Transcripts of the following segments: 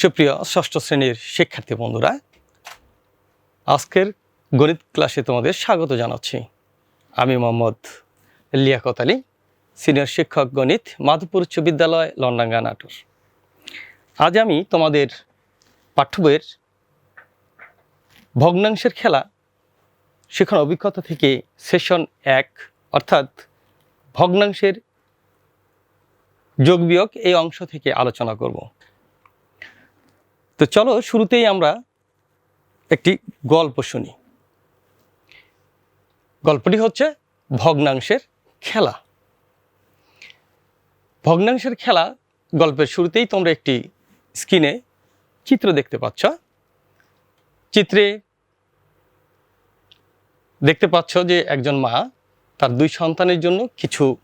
সুপ্রিয় ষষ্ঠ শ্রেণির শিক্ষার্থী বন্ধুরা, আজকের গণিত ক্লাসে তোমাদের স্বাগত জানাচ্ছি। আমি মোহাম্মদ লিয়াকত আলী, সিনিয়র শিক্ষক গণিত মাধুপুর উচ্চ বিদ্যালয়, লন্ডাঙ্গা নাটোর। আজ আমি তোমাদের পাঠ্যবইয়ের ভগ্নাংশের খেলা শেখার অভিজ্ঞতা থেকে সেশন এক, অর্থাৎ ভগ্নাংশের যোগ বিয়োগ এই অংশ থেকে আলোচনা করব। তো চলো শুরুতেই আমরা একটি গল্প শুনি। গল্পটি হচ্ছে ভগ্নাংশের খেলা। ভগ্নাংশের খেলা গল্পের শুরুতেই তোমরা একটি স্ক্রিনে চিত্র দেখতে পাচ্ছ। চিত্রে দেখতে পাচ্ছ যে একজন মা তার দুই সন্তানের জন্য কিছু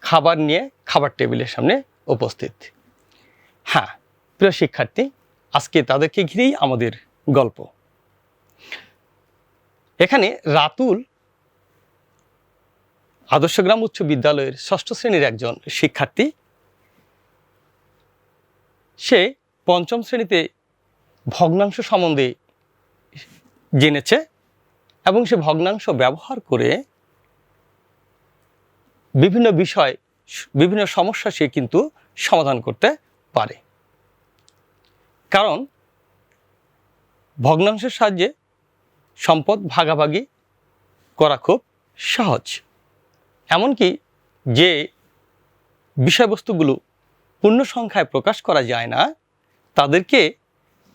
খাবার নিয়ে খাবার টেবিলের সামনে উপস্থিত। হ্যাঁ প্রিয় শিক্ষার্থী, আজকে তাদেরকে ঘিরেই আমাদের গল্প। এখানে রাতুল আদর্শগ্রাম উচ্চ বিদ্যালয়ের ষষ্ঠ শ্রেণির একজন শিক্ষার্থী। সে পঞ্চম শ্রেণীতে ভগ্নাংশ সম্বন্ধে জেনেছে এবং সে ভগ্নাংশ ব্যবহার করে বিভিন্ন বিষয়, বিভিন্ন সমস্যা সে কিন্তু সমাধান করতে পারে। কারণ ভগ্নাংশের সাহায্যে সম্পদ ভাগাভাগি করা খুব সহজ। এমনকি যে বিষয়বস্তুগুলো পূর্ণ সংখ্যায় প্রকাশ করা যায় না, তাদেরকে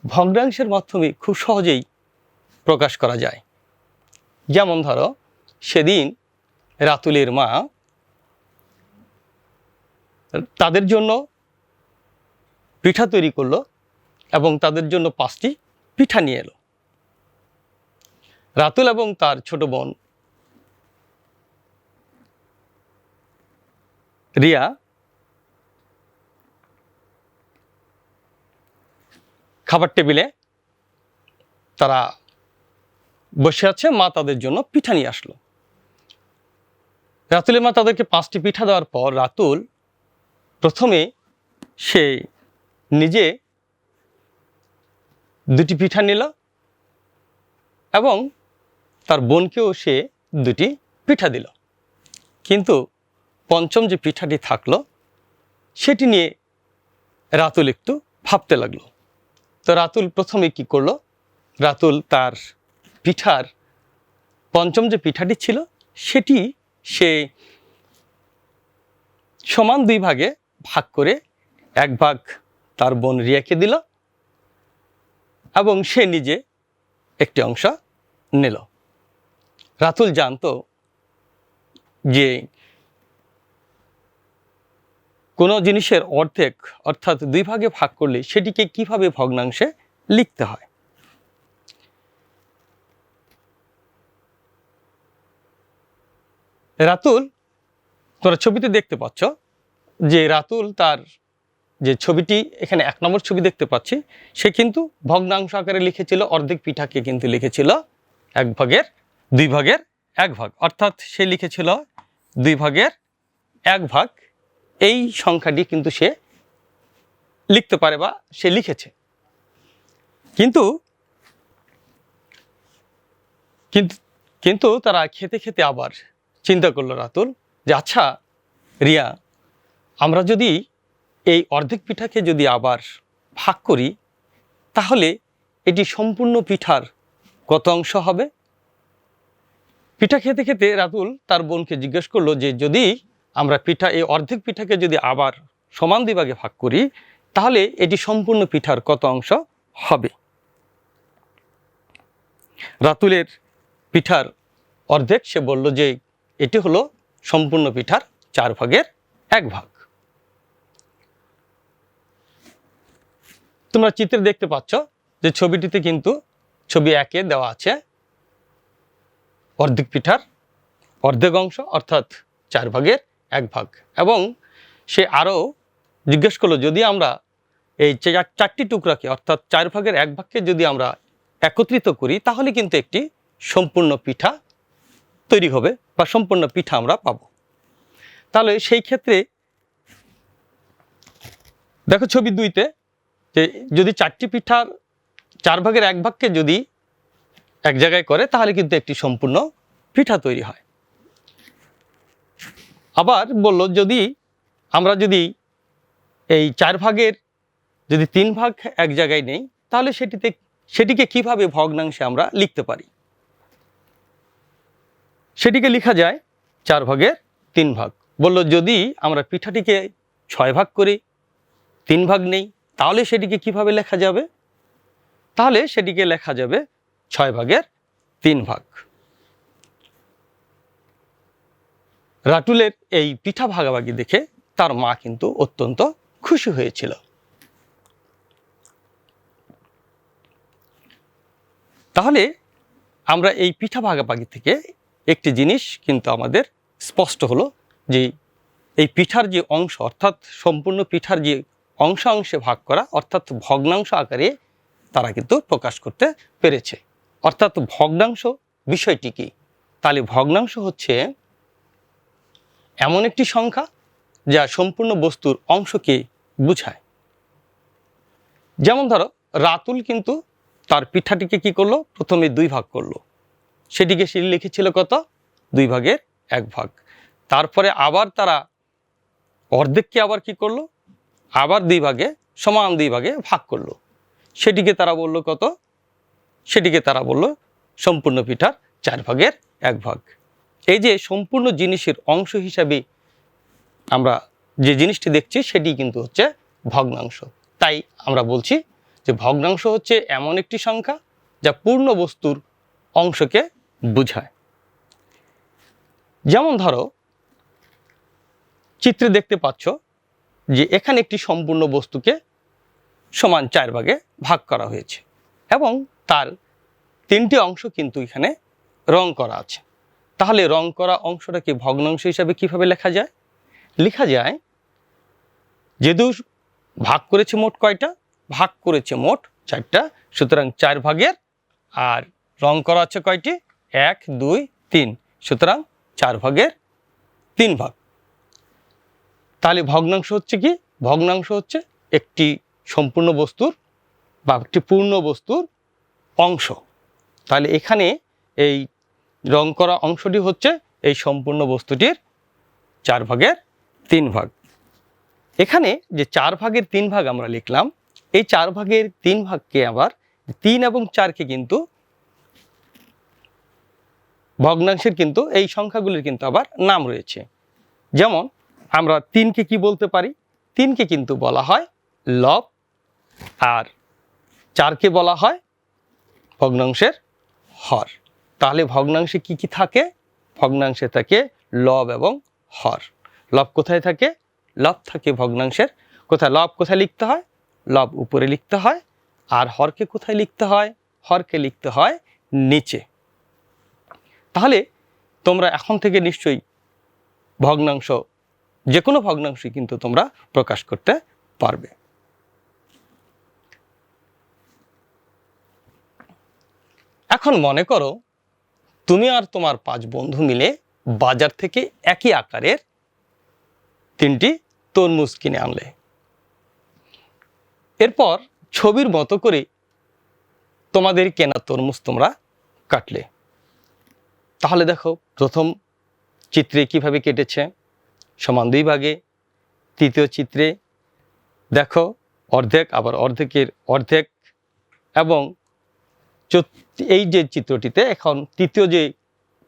ভগ্নাংশের মাধ্যমে খুব সহজেই প্রকাশ করা যায়। যেমন ধরো, সেদিন রাতুলের মা তাদের জন্য পিঠা তৈরি করল এবং তাদের জন্য পাঁচটি পিঠা নিয়ে এলো। রাতুল এবং তার ছোট বোন রিয়া খাবার টেবিলে তারা বসে আছে, মা তাদের জন্য পিঠা নিয়ে আসলো। রাতুলের মা তাদেরকে পাঁচটি পিঠা দেওয়ার পর রাতুল প্রথমে সে নিজে দুটি পিঠা নিল এবং তার বোনকেও সে দুটি পিঠা দিল। কিন্তু পঞ্চম যে পিঠাটি থাকল, সেটি নিয়ে রাতুল একটু ভাবতে লাগল। তো রাতুল প্রথমে কি করল? রাতুল তার পিঠার পঞ্চম যে পিঠাটি ছিল, সেটি সে সমান দুই ভাগে ভাগ করে এক ভাগ তার বোন রিয়াকে দিল এবং সে নিজে একটি অংশ নিল। রাতুল জানতো যে কোনো জিনিসের অর্ধেক অর্থাৎ দুই ভাগে ভাগ করলে সেটিকে কীভাবে ভগ্নাংশে লিখতে হয়? রাতুল তোমরা ছবিতে দেখতে পাচ্ছ যে রাতুল তার যে ছবিটি এখানে এক নম্বর ছবি দেখতে পাচ্ছি, সে কিন্তু ভগ্নাংশ আকারে লিখেছিল, অর্ধেক পিঠাকে কিন্তু লিখেছিল, এক ভাগের দুই ভাগের এক ভাগ। অর্থাৎ সে লিখেছিল দুই ভাগের এক ভাগ। এই সংখ্যাটি কিন্তু সে লিখতে পারে বা সে লিখেছে। কিন্তু কিন্তু কিন্তু তারা খেতে খেতে আবার চিন্তা করল রাতুল যে আচ্ছা রিয়া, আমরা যদি এই অর্ধেক পিঠাকে যদি আবার ভাগ করি, তাহলে এটি সম্পূর্ণ পিঠার কত অংশ হবে? পিঠা খেতে খেতে রাতুল তার বোনকে জিজ্ঞেস করল যে, যদি আমরা পিঠা, এই অর্ধেক পিঠাকে যদি আবার সমান দিভাগে ভাগ করি, তাহলে এটি সম্পূর্ণ পিঠার কত অংশ হবে? রাতুলের পিঠার অর্ধেক সে বলল যে, এটি হলো সম্পূর্ণ পিঠার চার ভাগের এক ভাগ। তোমরা চিত্রে দেখতে পাচ্ছ যে ছবিটিতে কিন্তু ছবি একে দেওয়া আছে। অর্ধেক পিঠার, অর্ধেক অংশ, অর্থাৎ চার ভাগের এক ভাগ। এবং সে আরও জিজ্ঞেস করল, যদি আমরা এই চার- চারটি টুকরাকে, অর্থাৎ চার ভাগের এক ভাগকে যদি আমরা একত্রিত করি, তাহলে কিন্তু একটি সম্পূর্ণ পিঠা তৈরি হবে বা সম্পূর্ণ পিঠা আমরা পাবো। তাহলে সেই ক্ষেত্রে দেখো ছবি দুইতে যে যদি চারটি পিঠার চার ভাগের এক ভাগকে যদি এক জায়গায় করে, তাহলে কিন্তু একটি সম্পূর্ণ পিঠা তৈরি হয়। আবার বলল, যদি আমরা যদি এই চার ভাগের যদি তিন ভাগ এক জায়গায় নেই, তাহলে সেটিতে, সেটিকে কীভাবে ভগ্নাংশে আমরা লিখতে পারি? সেটিকে লেখা যায় চার ভাগের তিন ভাগ। বলল, যদি আমরা পিঠাটিকে ছয় ভাগ করি তিন ভাগ নেই তাহলে সেটিকে কীভাবে লেখা যাবে? তাহলে সেটিকে লেখা যাবে ছয় ভাগের তিন ভাগ। রাটুলের এই পিঠা ভাগাভাগি দেখে তার মা কিন্তু অত্যন্ত খুশি হয়েছিল। তাহলে আমরা এই পিঠা ভাগাভাগি থেকে একটি জিনিস কিন্তু আমাদের স্পষ্ট হলো যে এই পিঠার যে অংশ অর্থাৎ সম্পূর্ণ পিঠার যে অংশ অংশে ভাগ করা, অর্থাৎ ভগ্নাংশ আকারে তারা কিন্তু প্রকাশ করতে পেরেছে। অর্থাৎ ভগ্নাংশ বিষয়টি কি? তাহলে ভগ্নাংশ হচ্ছে এমন একটি সংখ্যা যা সম্পূর্ণ বস্তুর অংশকে বুঝায়। যেমন ধরো, রাতুল কিন্তু তার পিঠাটিকে কি করল? প্রথমে দুই ভাগ করল। সেটিকে সে লিখেছিল কত? দুই ভাগের এক ভাগ। তারপরে আবার তারা অর্ধেককে আবার কি করল? আবার দুই ভাগে, সমান দুই ভাগে ভাগ করল। সেটিকে তারা বলল কত? সেটিকে তারা বলল সম্পূর্ণ পিঠার চার ভাগের এক ভাগ। এই যে সম্পূর্ণ জিনিসের অংশ হিসাবে আমরা যে জিনিসটি দেখছি, সেটি কিন্তু হচ্ছে ভগ্নাংশ। তাই আমরা বলছি যে ভগ্নাংশ হচ্ছে এমন একটি সংখ্যা যা পূর্ণ বস্তুর অংশকে বোঝায়। যেমন ধরো, চিত্রে দেখতে পাচ্ছ যে এখানে একটি সম্পূর্ণ বস্তুকে সমান চার ভাগে ভাগ করা হয়েছে। এবং তার তিনটি অংশ কিন্তু এখানে রং করা আছে। তাহলে রং করা অংশটাকে ভগ্নাংশ হিসাবে কীভাবে লেখা যায়? লেখা যায়, যেহেতু ভাগ করেছে মোট কয়টা? ভাগ করেছে মোট চারটা। সুতরাং চার ভাগের, আর রং করা আছে কয়টি? এক, দুই, তিন। সুতরাং চার ভাগের তিন ভাগ। তাহলে ভগ্নাংশ হচ্ছে কি? ভগ্নাংশ হচ্ছে একটি সম্পূর্ণ বস্তুর বা একটি পূর্ণ বস্তুর অংশ। তাহলে এখানে এই রং করা অংশটি হচ্ছে এই সম্পূর্ণ বস্তুটির চার ভাগের তিন ভাগ। এখানে যে চার ভাগের তিন ভাগ আমরা লিখলাম, এই চার ভাগের তিন ভাগকে আবার তিন এবং চারকে কিন্তু ভগ্নাংশের কিন্তু এই সংখ্যাগুলির কিন্তু আবার নাম রয়েছে। যেমন আমরা তিনকে কি বলতে পারি? তিনকে কিন্তু বলা হয় লব আর চারকে বলা হয় ভগ্নাংশের হর। তাহলে ভগ্নাংশে কি কি থাকে? ভগ্নাংশে থাকে লব এবং হর। লব কোথায় থাকে? লব থাকে ভগ্নাংশের কোথায়? লব কোথায় লিখতে হয়? লব উপরে লিখতে হয় আর হরকে কোথায় লিখতে হয়? হরকে লিখতে হয় নিচে। তাহলে তোমরা এখন থেকে নিশ্চয়ই ভগ্নাংশ যে কোনো ভগ্নাংশই কিন্তু তোমরা প্রকাশ করতে পারবে। এখন মনে করো তুমি আর তোমার পাঁচ বন্ধু মিলে বাজার থেকে একই আকারের তিনটি তরমুজ কিনে আনলে। এরপর ছবির মতো করে তোমাদের কেনা তরমুজ তোমরা কাটলে। তাহলে দেখো প্রথম চিত্রে কীভাবে কেটেছে। সমান দুই ভাগে, তৃতীয় চিত্রে দেখো অর্ধেক, আবার অর্ধেকের অর্ধেক এবং এই যে চিত্রটিতে এখন তৃতীয় যে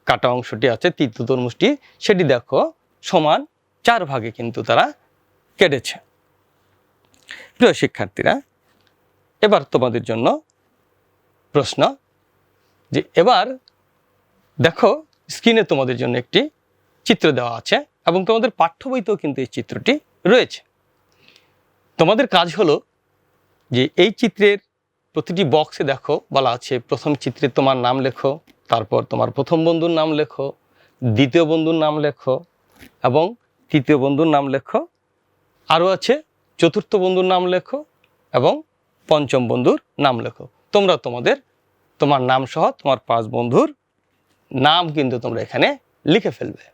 কাটা অংশটি আছে, তৃতীয় তরমুজটি, সেটি দেখো সমান চার ভাগে কিন্তু তারা কেটেছে। প্রিয় শিক্ষার্থীরা, এবার তোমাদের জন্য প্রশ্ন যে এবার দেখো স্ক্রিনে তোমাদের জন্য একটি চিত্র দেওয়া আছে। এবং তোমাদের পাঠ্য বইতেও কিন্তু এই চিত্রটি রয়েছে। তোমাদের কাজ হলো যে এই চিত্রের প্রতিটি বক্সে দেখো, বলা আছে, প্রথম চিত্রে তোমার নাম লেখো, তারপর তোমার প্রথম বন্ধুর নাম লেখো, দ্বিতীয় বন্ধুর নাম লেখো এবং তৃতীয় বন্ধুর নাম লেখো। আরও আছে, চতুর্থ বন্ধুর নাম লেখো এবং পঞ্চম বন্ধুর নাম লেখো। তোমরা তোমাদের, তোমার নাম সহ তোমার পাঁচ বন্ধুর নাম কিন্তু তোমরা এখানে লিখে ফেলবে।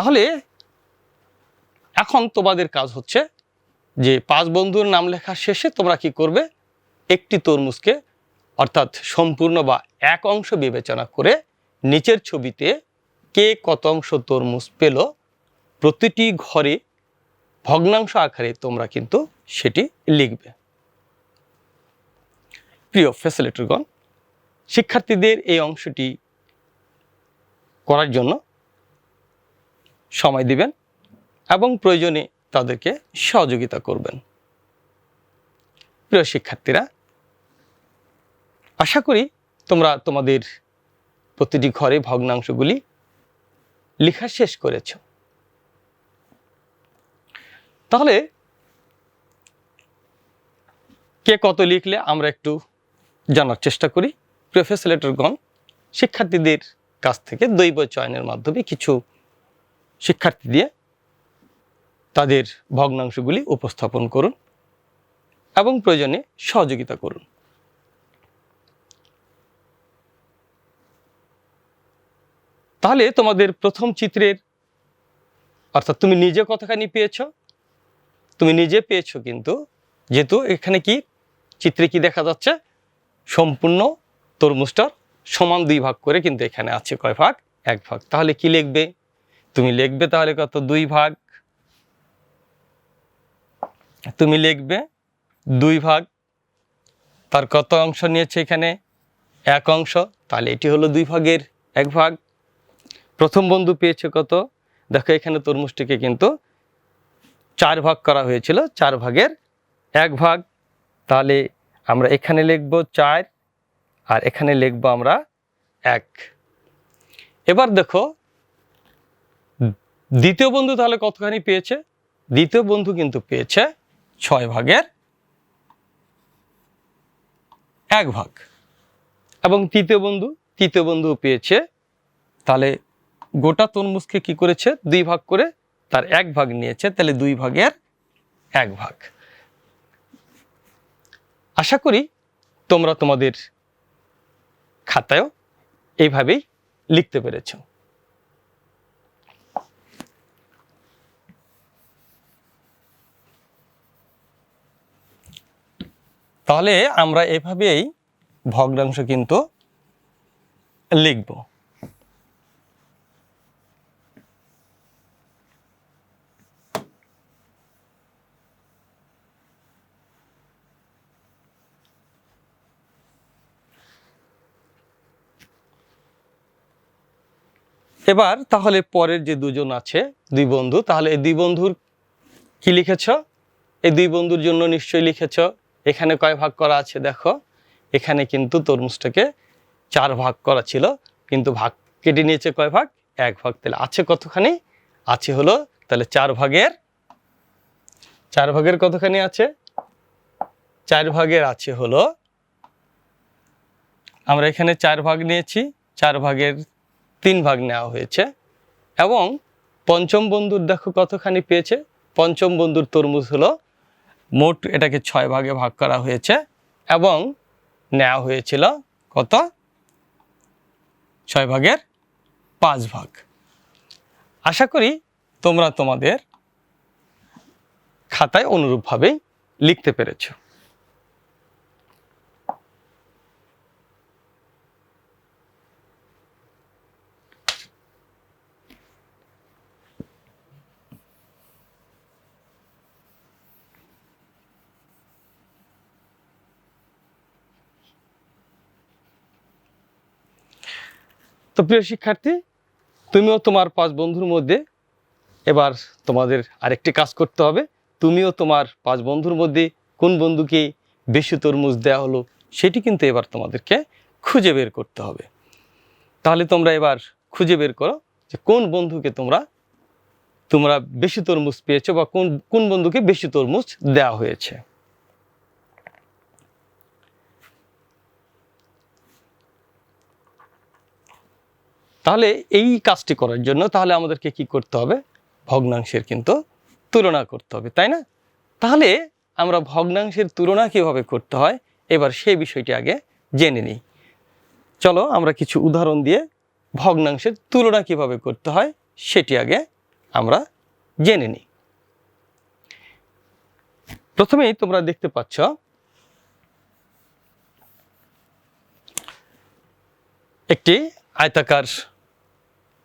তাহলে এখন তোমাদের কাজ হচ্ছে যে পাঁচ বন্ধুর নাম লেখার শেষে তোমরা কি করবে? একটি তরমুজকে অর্থাৎ সম্পূর্ণ বা এক অংশ বিবেচনা করে নিচের ছবিতে কে কত অংশ তরমুজ পেল প্রতিটি ঘরে ভগ্নাংশ আকারে তোমরা কিন্তু সেটি লিখবে। প্রিয় ফ্যাসিলিটিগণ শিক্ষার্থীদের এই অংশটি করার জন্য সময় দিবেন এবং প্রয়োজনে তাদেরকে সহযোগিতা করবেন। প্রিয় শিক্ষার্থীরা, আশা করি তোমরা তোমাদের প্রতিটি ঘরে ভগ্নাংশগুলি লেখা শেষ করেছ। তাহলে কে কত লিখলে আমরা একটু জানার চেষ্টা করি। প্রফেসলেটরগণ শিক্ষার্থীদের কাছ থেকে দৈব চয়নের মাধ্যমে কিছু শিক্ষার্থী দিয়ে তাদের ভগ্নাংশগুলি উপস্থাপন করুন এবং প্রয়োজনে সহযোগিতা করুন। তাহলে তোমাদের প্রথম চিত্রের, অর্থাৎ তুমি নিজে কতখানি পেয়েছ? তুমি নিজে পেয়েছ কিন্তু, যেহেতু এখানে কি, চিত্রে কি দেখা যাচ্ছে? সম্পূর্ণ তরমুজটার সমান দুই ভাগ করে কিন্তু এখানে আছে কয় ভাগ? এক ভাগ। তাহলে কি লিখবে? তুমি লিখবে তাহলে কত? দুই ভাগ। তুমি লিখবে দুই ভাগ। তার কত অংশ নিয়েছে এখানে? এক অংশ। তাহলে এটি হলো দুই ভাগের এক ভাগ। প্রথম বন্ধু পেয়েছে কত? দেখো এখানে তরমুজটিকে কিন্তু চার ভাগ করা হয়েছিল, চার ভাগের এক ভাগ। তাহলে আমরা এখানে লিখব চার, আর এখানে লিখব আমরা এক। এবার দেখো দ্বিতীয় বন্ধু তাহলে কতখানি পেয়েছে? দ্বিতীয় বন্ধু কিন্তু পেয়েছে ছয় ভাগের এক ভাগ। এবং তৃতীয় বন্ধু তৃতীয় বন্ধু পেয়েছে, তাহলে গোটা তরমুজকে কি করেছে? দুই ভাগ করে তার এক ভাগ নিয়েছে, তাহলে দুই ভাগের এক ভাগ। আশা করি তোমরা তোমাদের খাতায়ও এইভাবেই লিখতে পেরেছ। তাহলে আমরা এভাবেই ভগ্নাংশ কিন্তু লিখব। এবার তাহলে পরের যে দুজন আছে, দুই বন্ধু, তাহলে এই দুই বন্ধুর কি লিখেছ? এই দুই বন্ধুর জন্য নিশ্চয়ই লিখেছ এখানে কয় ভাগ করা আছে দেখো? এখানে কিন্তু তরমুজটাকে চার ভাগ করা ছিল, কিন্তু ভাগ কেটে নিয়েছে কয় ভাগ? এক ভাগ। তাহলে আছে কতখানি? আছে হলো তাহলে চার ভাগের চার ভাগের কতখানি আছে? চার ভাগের আছে হলো, আমরা এখানে চার ভাগ নিয়েছি, চার ভাগের তিন ভাগ নেওয়া হয়েছে। এবং পঞ্চম বন্ধুর দেখো কতখানি পেয়েছে? পঞ্চম বন্ধুর তরমুজ হলো মোট এটাকে ছয় ভাগে ভাগ করা হয়েছে এবং নেওয়া হয়েছিল কত? ছয় ভাগের পাঁচ ভাগ। আশা করি তোমরা তোমাদের খাতায় অনুরূপভাবেই লিখতে পেরেছ। তো প্রিয় শিক্ষার্থী, তুমিও তোমার পাঁচ বন্ধুর মধ্যে এবার তোমাদের আরেকটি কাজ করতে হবে। তুমিও তোমার পাঁচ বন্ধুর মধ্যে কোন বন্ধুকে বেশি তরমুজ দেওয়া হলো সেটি কিন্তু এবার তোমাদেরকে খুঁজে বের করতে হবে। তাহলে তোমরা এবার খুঁজে বের করো যে কোন বন্ধুকে তোমরা তোমরা বেশি তরমুজ পেয়েছ বা কোন কোন বন্ধুকে বেশি তরমুজ দেওয়া হয়েছে। তাহলে এই কাজটি করার জন্য তাহলে আমাদেরকে কি করতে হবে? ভগ্নাংশের কিন্তু তুলনা করতে হবে, তাই না? তাহলে আমরা ভগ্নাংশের তুলনা কীভাবে করতে হয়? এবার সেই বিষয়টি আগে জেনে নিই। চলো আমরা কিছু উদাহরণ দিয়ে ভগ্নাংশের তুলনা কীভাবে করতে হয় সেটি আগে আমরা জেনে নিই। প্রথমেই তোমরা দেখতে পাচ্ছ, একটি আয়তাকার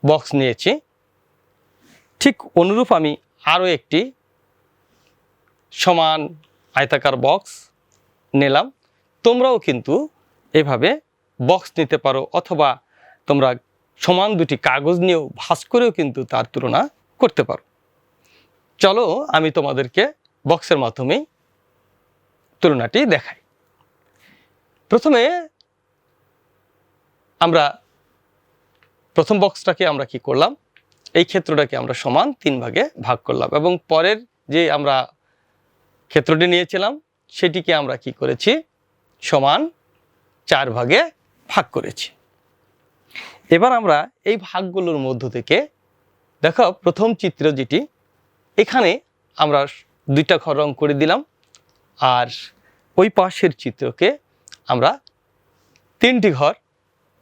বক্স নিয়েছি। ঠিক অনুরূপ আমি আরও একটি সমান আয়তাকার বক্স নিলাম। তোমরাও কিন্তু এভাবে বক্স নিতে পারো অথবা তোমরা সমান দুটি কাগজ নিয়েও ভাঁজ করেও কিন্তু তার তুলনা করতে পারো। চলো আমি তোমাদেরকে বক্সের মাধ্যমেই তুলনাটি দেখাই। প্রথমে আমরা প্রথম বক্সটাকে আমরা কি করলাম? এই ক্ষেত্রটাকে আমরা সমান তিন ভাগে ভাগ করলাম এবং পরের যে আমরা ক্ষেত্রটি নিয়েছিলাম, সেটিকে আমরা কি করেছি? সমান চার ভাগে ভাগ করেছি। এবার আমরা এই ভাগগুলোর মধ্য থেকে দেখো, প্রথম চিত্র যেটি, এখানে আমরা দুইটা ঘর রং করে দিলাম আর ওই পাশের চিত্রকে আমরা তিনটি ঘর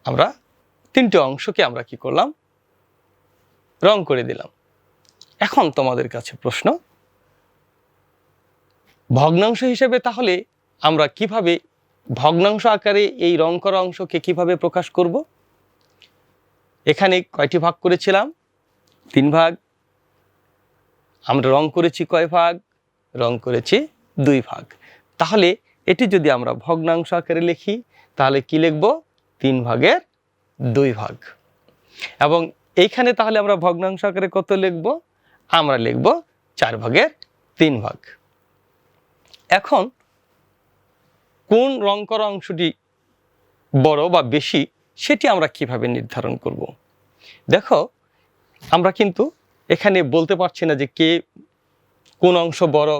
আমরা তিনটে অংশকে আমরা কি করলাম? রং করে দিলাম। এখন তোমাদের কাছে প্রশ্ন, ভগ্নাংশ হিসেবে তাহলে আমরা কীভাবে ভগ্নাংশ আকারে এই রং করা অংশকে কীভাবে প্রকাশ করব? এখানে কয়টি ভাগ করেছিলাম? তিন ভাগ। আমরা রং করেছি কয় ভাগ? রং করেছি দুই ভাগ। তাহলে এটি যদি আমরা ভগ্নাংশ আকারে লিখি, তাহলে কি লিখব? তিন ভাগের দুই ভাগ। এবং এইখানে তাহলে আমরা ভগ্নাংশ আকারে কত লিখব? আমরা লিখব চার ভাগের তিন ভাগ। এখন কোন রং করা অংশটি বড় বা বেশি, সেটি আমরা কীভাবে নির্ধারণ করব? দেখো, আমরা কিন্তু এখানে বলতে পারছি না যে কে কোন অংশ বড়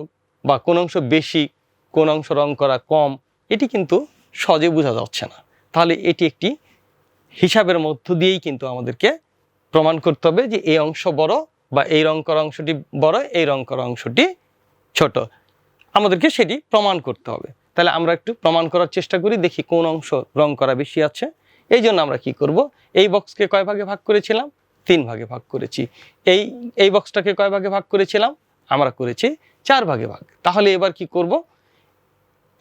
বা কোন অংশ বেশি, কোন অংশ রং করা কম, এটি কিন্তু সহজে বোঝা যাচ্ছে না। তাহলে এটি একটি হিসাবের মধ্য দিয়েই কিন্তু আমাদেরকে প্রমাণ করতে হবে যে এই অংশ বড় বা এই রং করা অংশটি বড়, এই রং করা অংশটি ছোট। আমাদেরকে সেটি প্রমাণ করতে হবে। তাহলে আমরা একটু প্রমাণ করার চেষ্টা করি, দেখি কোন অংশ রং করা বেশি আছে। এই জন্য আমরা কি করব? এই বক্সকে কয় ভাগে ভাগ করেছিলাম? তিন ভাগে ভাগ করেছি। এই এই বক্সটাকে কয় ভাগে ভাগ করেছিলাম? আমরা করেছি চার ভাগে ভাগ। তাহলে এবার কি করব?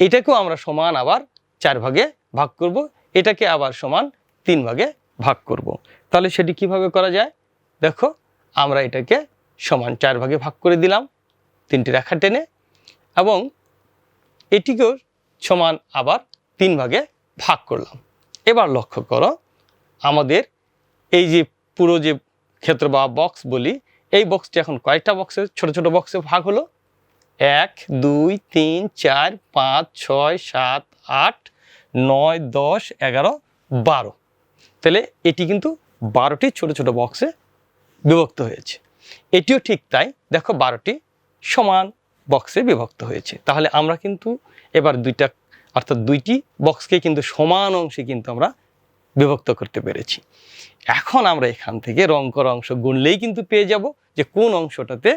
এটাকেও আমরা সমান আবার চার ভাগে ভাগ করব। এটাকে আবার সমান তিন ভাগে ভাগ করব। তাহলে সেটি কীভাবে করা যায়? দেখো, আমরা এটাকে সমান চার ভাগে ভাগ করে দিলাম, তিনটি রেখা টেনে, এবং এটিকেও সমান আবার তিন ভাগে ভাগ করলাম। এবার লক্ষ্য করো, আমাদের এই যে পুরো যে ক্ষেত্র বা বক্স বলি, এই বক্সটি এখন কয়টা বক্সে ছোট ছোট বক্সে ভাগ হলো? এক, দুই, তিন, চার, পাঁচ, ছয়, সাত, আট, নয়, দশ, এগারো, বারো। তাহলে এটি কিন্তু বারোটি ছোট ছোট বক্সে বিভক্ত হয়েছে। এটিও ঠিক তাই, দেখো বারোটি সমান বক্সে বিভক্ত হয়েছে। তাহলে আমরা কিন্তু এবার দুইটা, অর্থাৎ দুইটি বক্সকে কিন্তু সমান অংশে কিন্তু আমরা বিভক্ত করতে পেরেছি। এখন আমরা এখান থেকে রং করা অংশ গুনলেই কিন্তু পেয়ে যাব যে কোন অংশটাতে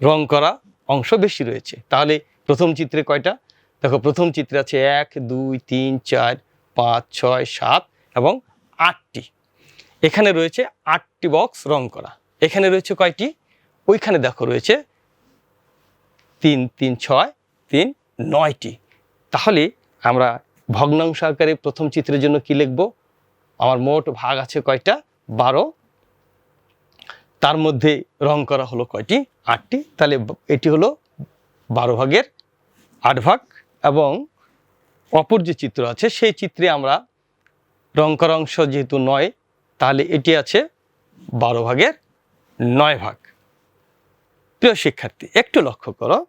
রং করা অংশ বেশি রয়েছে। তাহলে প্রথম চিত্রে কয়টা? দেখো প্রথম চিত্রে আছে এক, দুই, তিন, চার, পাঁচ, ছয়, সাত এবং আটটি। এখানে রয়েছে আটটি বক্স রং করা। এখানে রয়েছে কয়টি? ওইখানে দেখো রয়েছে তিন তিন, ছয়, তিন, নয়টি। তাহলে আমরা ভগ্নাংশ আকারে প্রথম চিত্রের জন্য কি লিখব? আমার মোট ভাগ আছে কয়টা? বারো। তার মধ্যে রং করা হলো কয়টি? আটটি। তাহলে এটি হলো বারো ভাগের আট ভাগ এবং অপর যে চিত্র আছে, সেই চিত্রে আমরা রং অংশ যেহেতু নয়, তাহলে এটি আছে বারো ভাগের নয় ভাগ। প্রিয় শিক্ষার্থী, একটু লক্ষ্য করো।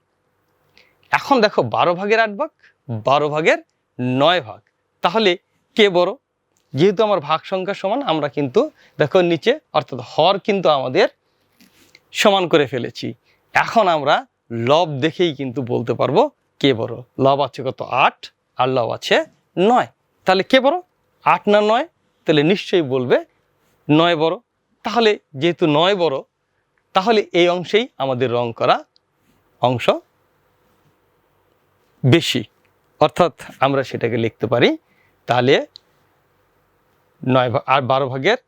এখন দেখো বারো ভাগের আট ভাগ, বারো ভাগের নয় ভাগ। তাহলে কে বড়? যেহেতু আমার ভাগ সংখ্যা সমান, আমরা কিন্তু দেখো নিচে, অর্থাৎ হর কিন্তু আমাদের সমান করে ফেলেছি। এখন আমরা লব দেখেই কিন্তু বলতে পারব কে বড়। লব আছে কত? আট, আর লব আছে নয়। তাহলে কে বড়? আট না নয়, তাহলে নিশ্চয়ই বলবে নয় বড়। তাহলে যেহেতু নয় বড়, তাহলে এই অংশেই আমাদের রং করা অংশ বেশি। অর্থাৎ আমরা সেটাকে লিখতে পারি, তাহলে নয় ভাগ আর বারো ভাগের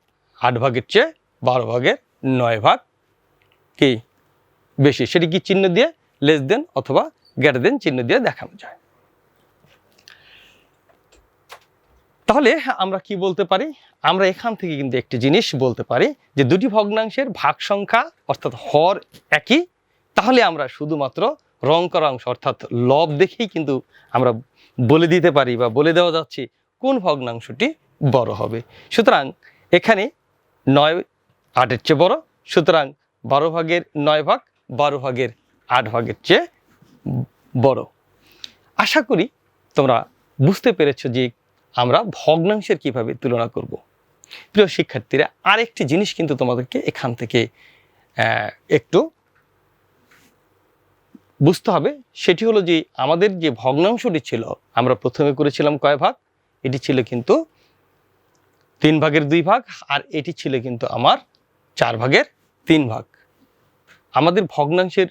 আট ভাগের চেয়ে বারো ভাগের নয় ভাগ কি? বেশি। সেটি কি চিহ্ন দিয়ে লেস দেন অথবা গ্রেটার দেন চিহ্ন দিয়ে দেখানো যায়। তাহলে আমরা কি বলতে পারি? আমরা এখান থেকে কিন্তু একটি জিনিস বলতে পারি যে দুটি ভগ্নাংশের ভাগ সংখ্যা অর্থাৎ হর একই। তাহলে আমরা শুধুমাত্র রং করা অংশ অর্থাৎ লব দেখেই কিন্তু আমরা বলে দিতে পারি বা বলে দেওয়া যাচ্ছে কোন ভগ্নাংশটি বড় হবে। সুতরাং এখানে নয় আটের চেয়ে বড়, সুতরাং বারো ভাগের নয় ভাগ, বারো ভাগের আট ভাগের চেয়ে বড়। আশা করি তোমরা বুঝতে পেরেছ যে আমরা ভগ্নাংশের কীভাবে তুলনা করব? প্রিয় শিক্ষার্থীরা, আরেকটি জিনিস কিন্তু তোমাদেরকে এখান থেকে একটু বুঝতে হবে। সেটি হলো যে, আমাদের যে ভগ্নাংশটি ছিল, আমরা প্রথমে করেছিলাম কয় ভাগ? এটি ছিল কিন্তু তিন ভাগের দুই ভাগ, আর এটি ছিল কিন্তু আমার চার ভাগের তিন ভাগ। আমাদের ভগ্নাংশের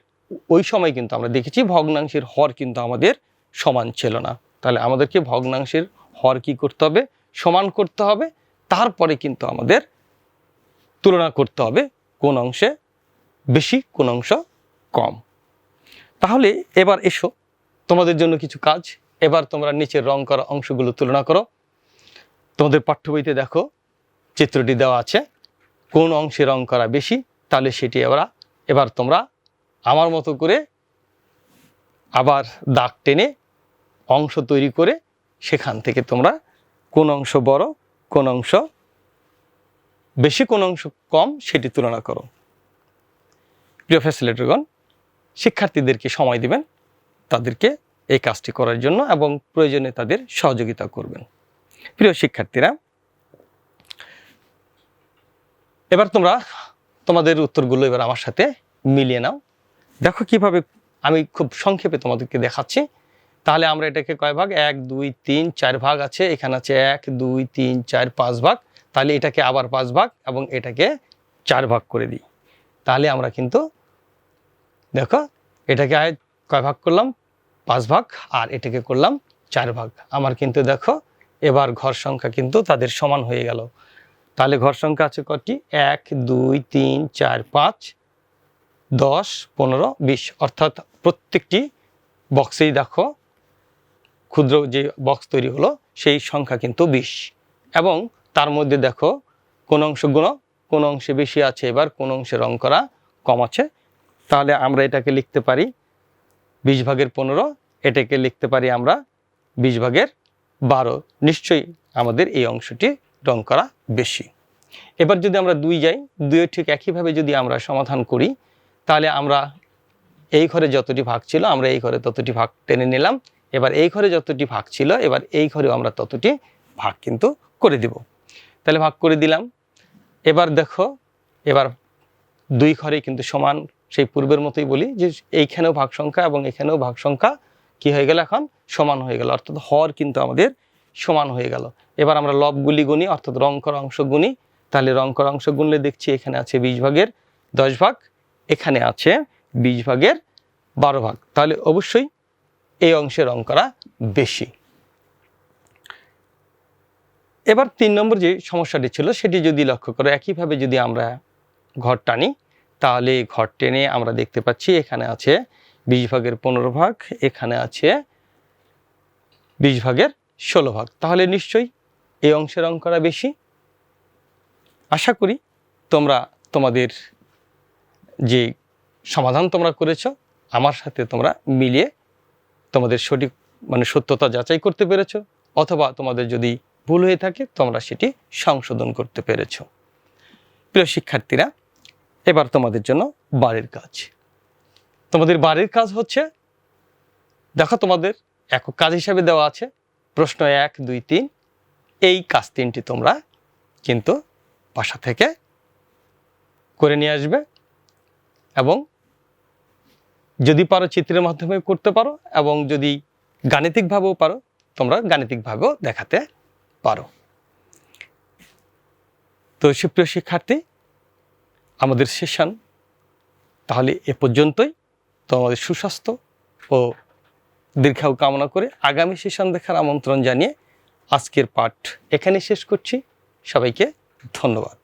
ওই সময় কিন্তু আমরা দেখেছি, ভগ্নাংশের হর কিন্তু আমাদের সমান ছিল না। তাহলে আমাদেরকে ভগ্নাংশের হর কি করতে হবে? সমান করতে হবে। তারপরে কিন্তু আমাদের তুলনা করতে হবে কোন অংশে বেশি, কোন অংশ কম। তাহলে এবার এসো, তোমাদের জন্য কিছু কাজ। এবার তোমরা নিচের রং করা অংশগুলো তুলনা করো। তোমাদের পাঠ্য বইতে দেখো, চিত্রটি দেওয়া আছে, কোন অংশে রং করা বেশি, তাহলে সেটি এবার এবার তোমরা আমার মতো করে আবার দাগ টেনে অংশ তৈরি করে সেখান থেকে তোমরা কোন অংশ বড়, কোন অংশ বেশি, কোন অংশ কম সেটি তুলনা করো। প্রিয় ফ্যাসিলেটরগণ শিক্ষার্থীদেরকে সময় দিবেন, তাদেরকে এই কাজটি করার জন্য এবং প্রয়োজনে তাদের সহযোগিতা করবেন। প্রিয় শিক্ষার্থীরা, এবার তোমরা তোমাদের উত্তরগুলো এবার আমার সাথে মিলিয়ে নাও। দেখো কীভাবে আমি খুব সংক্ষেপে তোমাদেরকে দেখাচ্ছি। তাহলে আমরা এটাকে কয় ভাগ? এক, দুই, তিন, চার ভাগ আছে। এখানে আছে এক, দুই, তিন, চার, পাঁচ ভাগ। তাহলে এটাকে আবার পাঁচ ভাগ এবং এটাকে চার ভাগ করে দিই। তাহলে আমরা কিন্তু দেখো, এটাকে কয় ভাগ করলাম? পাঁচ ভাগ। আর এটাকে করলাম চার ভাগ। আমার কিন্তু দেখো, এবার ঘর সংখ্যা কিন্তু তাদের সমান হয়ে গেল। তাহলে ঘর সংখ্যা আছে কটি? এক, দুই, তিন, চার, পাঁচ, দশ, পনেরো, বিশ। অর্থাৎ প্রত্যেকটি বক্সেই দেখো ক্ষুদ্র যে বক্স তৈরি হলো, সেই সংখ্যা কিন্তু বিশ। এবং তার মধ্যে দেখো, কোন অংশ গুণ, কোন অংশে বেশি আছে, এবার কোন অংশে রং করা কম আছে। তাহলে আমরা এটাকে লিখতে পারি বিশ ভাগের পনেরো, এটাকে লিখতে পারি আমরা বিশ ভাগের বারো। নিশ্চয়ই আমাদের এই অংশটি রং করা বেশি। এবার যদি আমরা দুই যাই দুইয়ের ঠিক একইভাবে যদি আমরা সমাধান করি, তাহলে আমরা এই ঘরে যতটি ভাগ ছিল, আমরা এই ঘরে ততটি ভাগ টেনে নিলাম। এবার এই ঘরে যতটি ভাগ ছিল, এবার এই ঘরেও আমরা ততটি ভাগ কিন্তু করে দিব। তাহলে ভাগ করে দিলাম। এবার দেখো, এবার দুই ঘরে কিন্তু সমান, সেই পূর্বের মতোই বলি যে এইখানেও ভাগ সংখ্যা এবং এখানেও ভাগ সংখ্যা কি হয়ে গেল এখন? সমান হয়ে গেল। অর্থাৎ হর কিন্তু আমাদের সমান হয়ে গেল। এবার আমরা লবগুলি গুনি, অর্থাৎ রং করা অংশ গুনি। তাহলে রং করা অংশ গুনলে দেখছি এখানে আছে বিশ ভাগের দশ ভাগ, এখানে আছে বিশ ভাগের বারো ভাগ। তাহলে অবশ্যই এই অংশে রং করা বেশি। এবার তিন নম্বর যে সমস্যাটি ছিল, সেটি যদি লক্ষ্য করো একইভাবে যদি আমরা ঘর টানি, তাহলে ঘর টেনে আমরা দেখতে পাচ্ছি এখানে আছে বিশ ভাগের পনেরো ভাগ, এখানে আছে বিশ ভাগের ষোলো ভাগ। তাহলে নিশ্চয়ই এই অংশের রং করা বেশি? আশা করি তোমরা, তোমাদের যে সমাধান তোমরা করেছ, আমার সাথে তোমরা মিলিয়ে তোমাদের সঠিক মানে সত্যতা যাচাই করতে পেরেছ, অথবা তোমাদের যদি ভুল হয়ে থাকে, তোমরা সেটি সংশোধন করতে পেরেছ। প্রিয় শিক্ষার্থীরা, এবার তোমাদের জন্য বাড়ির কাজ। তোমাদের বাড়ির কাজ হচ্ছে, দেখো তোমাদের একক কাজ হিসাবে দেওয়া আছে, প্রশ্ন এক, দুই, তিন, এই কাজ তিনটি তোমরা কিন্তু বাসা থেকে করে নিয়ে আসবে এবং যদি পারো চিত্রের মাধ্যমে করতে পারো এবং যদি গাণিতিকভাবেও পারো, তোমরা গাণিতিকভাবেও দেখাতে পারো। তো সুপ্রিয় শিক্ষার্থী, আমাদের সেশন তাহলে এ পর্যন্তই। তোমাদের সুস্বাস্থ্য ও দীর্ঘায়ু কামনা করে আগামী সেশন দেখার আমন্ত্রণ জানিয়ে আজকের পাঠ এখানে শেষ করছি। সবাইকে ধন্যবাদ।